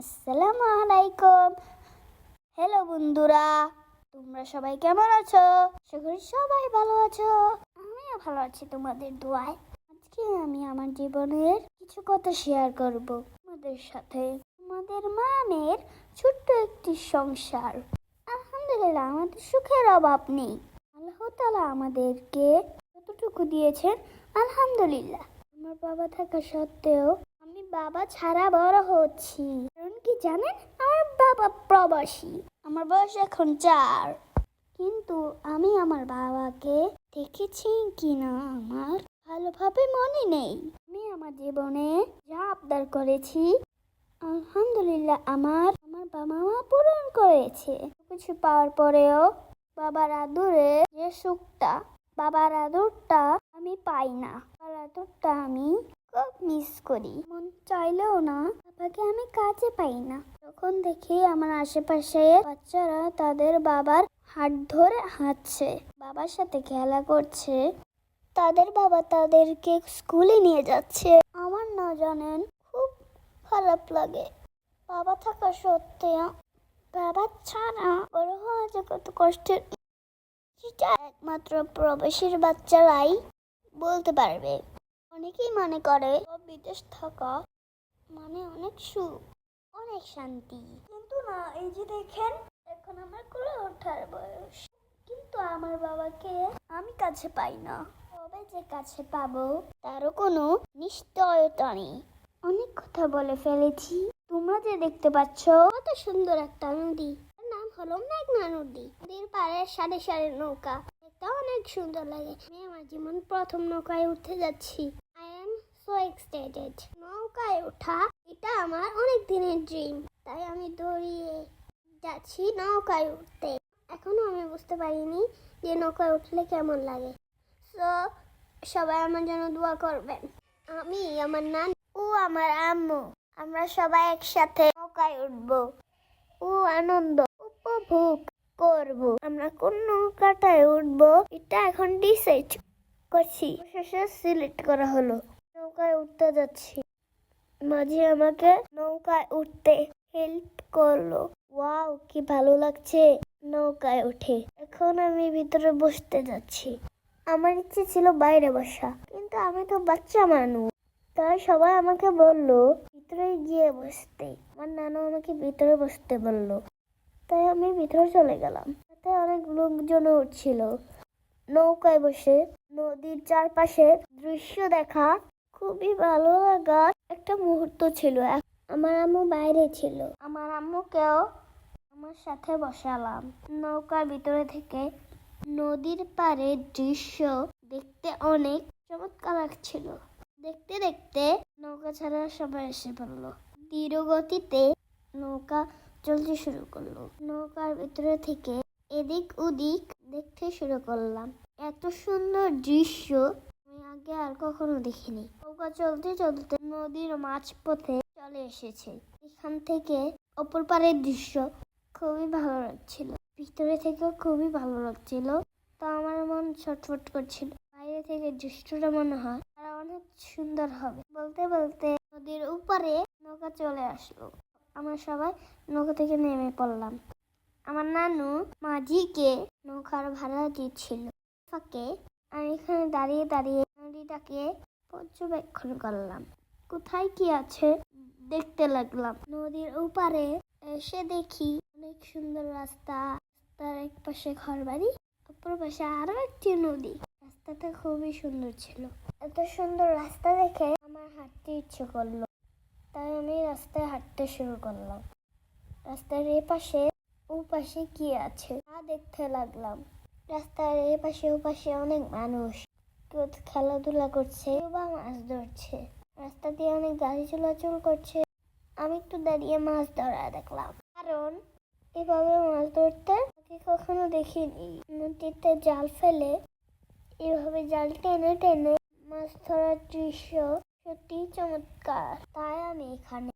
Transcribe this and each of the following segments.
আসসালামু আলাইকুম। হ্যালো বন্ধুরা, তোমরা সবাই কেমন আছো? আশা সবাই ভালো আছো। আমিও ভালো আছি তোমাদের দোয়ায়। আজকে আমি আমার জীবনের কিছু কথা শেয়ার করব। তোমাদের সাথে আমাদের মামের ছোট্ট একটি সংসার। আলহামদুলিল্লাহ, আমাদের সুখের অভাব নেই। আল্লাহ তালা আমাদেরকে যতটুকু দিয়েছেন, আলহামদুলিল্লাহ। আমার বাবা থাকা সত্ত্বেও আমি বাবা ছাড়া বড় হচ্ছি। জানেন? আমার বাবা প্রবাসী। আমার বয়স এখন চার। কিন্তু আমি আমার বাবাকে দেখেছি কিনা আমার ভালোভাবে মনে নেই। আমি আমার জীবনে যা আবদার করেছি, আলহামদুলিল্লাহ আমার আমার বাবা মা পূরণ করেছে। কিছু পাওয়ার পরেও বাবার আদরে যে সুখটা, বাবার আদরটা আমি পাই না। বাবার আদরটা আমি খুব মিস করি। মন চাইলেও না বাবাকে আমি কাজে পাই না। তখন দেখি আমার আশেপাশে বাচ্চারা তাদের বাবার হাত ধরে হাঁটছে, বাবার সাথে খেলা করছে। তাদের বাবা তাদেরকে স্কুলে নিয়ে যাচ্ছে। আমার না জানেন, খুব খারাপ লাগে। বাবা থাকা সত্ত্বেও বাবা ছাড়া বড় হওয়া যে কত কষ্টের সেটা একমাত্র প্রবাসীর বাচ্চারাই বলতে পারবে। অনেকেই মনে করে বিদেশ থাকা মানে অনেক সুখ, অনেক শান্তি। কিন্তু না, এই যে দেখেন, এখন আমার কোলে ওঠার বয়স। কিন্তু আমার বাবাকে আমি কাছে পাই না। কবে যে কাছে পাবো, তারও কোনো নিশ্চয়তা নেই। অনেক কথা বলে ফেলেছি। তোমরা যে দেখতে পাচ্ছ, কত সুন্দর একটা নদী। নাম হলো মেঘনা নদী। নদীর পাড়ে সাড়ে সাড়ে নৌকা। দেখতে অনেক সুন্দর লাগে। আমি আমার জীবন প্রথম নৌকায় উঠতে যাচ্ছি। সো এক্সাইটেড নৌকায় ওঠা, এটা আমার অনেক দিনের ড্রিম তাই আমি দৌড়িয়ে যাচ্ছি নৌকায় উঠতে। এখনও আমি বুঝতে পারিনি যে নৌকায় উঠলে কেমন লাগে। সো সবাই আমার জন্য দোয়া করবেন। আমি, আমার নান, ও আমার আম্মু, আমরা সবাই একসাথে নৌকায় উঠবো। ও আনন্দ, উপভোগ করব। আমরা কোন নৌকাটায় উঠবো, এটা এখন ডিসাইড করছি। শেষে সিলেক্ট করা হলো। নৌকায় উঠতে যাচ্ছি। মাঝে আমাকে নৌকায় উঠতে হেল্প করল। ওয়াও কি ভালো লাগছে নৌকায় উঠে। এখন আমি ভিতরে বসতে যাচ্ছি। আমার ইচ্ছে ছিল বাইরে বসা, কিন্তু আমি তো বাচ্চা মানুষ। তাই সবাই আমাকে বলল ভিতরে গিয়ে বসতে। আমার নানু আমাকে ভিতরে বসতে বলল। তাই আমি ভিতরে চলে গেলাম। তাতে অনেক লোকজন উঠছিল। নৌকায় বসে নদীর চারপাশে দৃশ্য দেখা খুবই ভালো লাগার একটা মুহূর্ত ছিল। আমার আম্মু বাইরে ছিল। আমার আম্মুকেও আমার সাথে বসালাম। নৌকার ভিতরে থেকে নদীর পাড়ে দৃশ্য দেখতে অনেক চমৎকার লাগছিল। দেখতে দেখতে নৌকা ছাড়া সবাই এসে পড়ল। ধীর গতিতে নৌকা চলতে শুরু করল। নৌকার ভিতরে থেকে এদিক ওদিক দেখতে শুরু করলাম। এত সুন্দর দৃশ্য আমি আগে আর কখনো দেখিনি। নৌকা চলতে চলতে নদীর মাঝপথে চলে এসেছে। এখান থেকে অপর পারের দৃশ্য খুবই ভালো লাগছিল। ভিতরে থেকে খুবই ভালো লাগছিল। তো আমার মন ছটফট করছিল। বাইরে থেকে দৃশ্যটা মনে হয় আর অনেক সুন্দর হবে। বলতে বলতে নদীর উপরে নৌকা চলে আসলো। আমরা সবাই নৌকা থেকে নেমে পড়লাম। আমার নানু মাঝিকে নৌকার ভাড়া দিচ্ছিল। ফাঁকে আমি এখানে দাঁড়িয়ে দাঁড়িয়ে নদীটাকে পর্যবেক্ষণ করলাম। কোথায় কি আছে? দেখতে লাগলাম। নদীর ওপারে এসে দেখি অনেক সুন্দর রাস্তা। রাস্তার এক পাশে ঘর বাড়ি অপর পাশে আরও একটি নদী। রাস্তাটা খুবই সুন্দর ছিল। এত সুন্দর রাস্তা দেখে আমার হাঁটতে ইচ্ছে করল। তাই আমি রাস্তায় হাঁটতে শুরু করলাম। রাস্তার এ পাশে ও পাশে কি আছে তা দেখতে লাগলাম। রাস্তার এ পাশে ও পাশে অনেক মানুষ। কেউ খেলাধুলা করছে। কেউ বা মাছ ধরছে। রাস্তা দিয়ে অনেক গাড়ি চলাচল করছে। আমি একটু দাঁড়িয়ে মাছ ধরা দেখলাম। কারণ, এভাবে মাছ ধরতে আগে কখনো দেখিনি। নদীতে জাল ফেলে এভাবে জাল টেনে টেনে মাছ ধরার দৃশ্য সত্যি চমৎকার। তাই আমি এখানে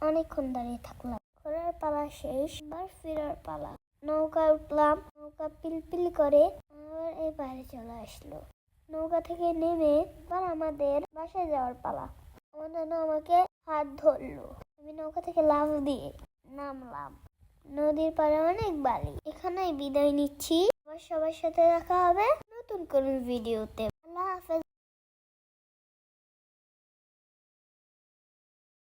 অনেকক্ষণ দাঁড়িয়ে থাকলাম। ঘোরার পালা শেষ। এবার ফেরার পালা। নৌকায় উঠলাম। নৌকা পিলপিল করে আবার এই বাইরে চলে আসলো। নৌকা থেকে নেমে এবার আমাদের বাসায় যাওয়ার পালা। আমার আমাকে হাত ধরলো। আমি নৌকা থেকে লাভ দিয়ে নামলাম। নদীর পাড়ে অনেক বালি। এখানেই বিদায় নিচ্ছি। আবার সবার সাথে দেখা হবে নতুন কোন ভিডিওতে।